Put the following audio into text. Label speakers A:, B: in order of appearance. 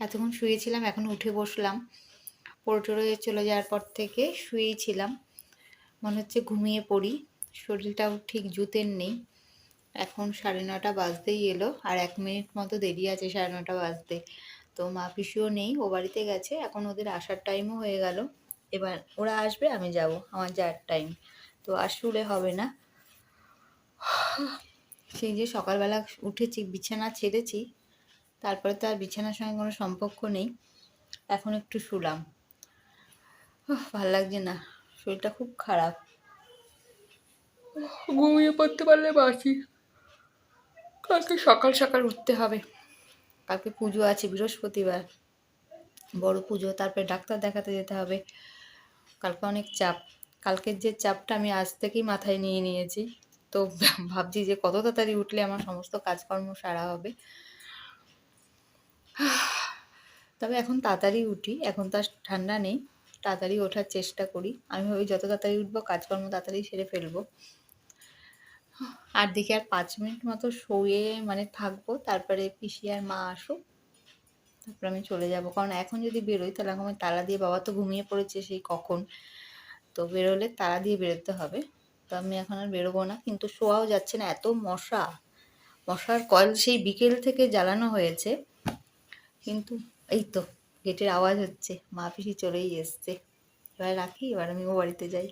A: এতক্ষণ শুয়েছিলাম, এখন উঠে বসলাম। পোর্টোরে চলে যাওয়ার পর থেকে শুয়েই ছিলাম মনে হচ্ছে ঘুমিয়ে পড়ি। শরীরটাও ঠিক জুতের নেই। এখন সাড়ে নটা বাজতেই এলো, আর এক মিনিট মতো দেরি আছে সাড়ে নটা বাজতে। তো মা পিসিও নেই, ও বাড়িতে গেছে। এখন ওদের আসার টাইমও হয়ে গেল। এবার ওরা আসবে, আমি যাব। আমার যাওয়ার টাইম তো আসলে হবে না। সেই যে সকালবেলা উঠেছি, বিছানা ছেড়েছি তারপরে তো আর বিছানার সঙ্গে কোনো সম্পর্ক নেই। এখন একটু শুলাম। ভালো লাগছে না। শরীরটা খুব খারাপ। ঘুমিয়ে পড়তে পারলে বাঁচি কালকে সকাল সকাল উঠতে হবে। কালকে পুজো আছে বৃহস্পতিবার। বড় পুজো তারপরে ডাক্তার দেখাতে যেতে হবে। কালকে অনেক চাপ। কালকের যে চাপটা আমি আজ থেকেই মাথায় নিয়ে নিয়েছি। তো ভাবছি যে কত তাড়াতাড়ি উঠলে আমার সমস্ত কাজকর্ম সারা হবে। তবে এখন তাড়াতাড়ি উঠি, এখন তো আর ঠান্ডা নেই, তাড়াতাড়ি ওঠার চেষ্টা করি। আমি ভাবি যত তাড়াতাড়ি উঠবো, কাজকর্ম তাড়াতাড়ি সেরে ফেলব। আর দেখি আর পাঁচ মিনিট মতো শুয়ে মানে থাকব, তারপরে পিসি আর মা আসুক, তারপর আমি চলে যাব। কারণ এখন যদি বেরোই, তাহলে আমি তালা দিয়ে, বাবা তো ঘুমিয়ে পড়েছে সেই কখন। তো বেরোলে তালা দিয়ে বেরোতে হবে। তো আমি এখন আর বেরোবো না, কিন্তু শোয়াও যাচ্ছে না, এত মশা। মশার কয়েল সেই বিকেল থেকে জ্বালানো হয়েছে, কিন্তু এই তো গেটের আওয়াজ হচ্ছে, মা পিসি চলেই এসছে। এবার রাখি, এবার আমিও বাড়িতে যাই।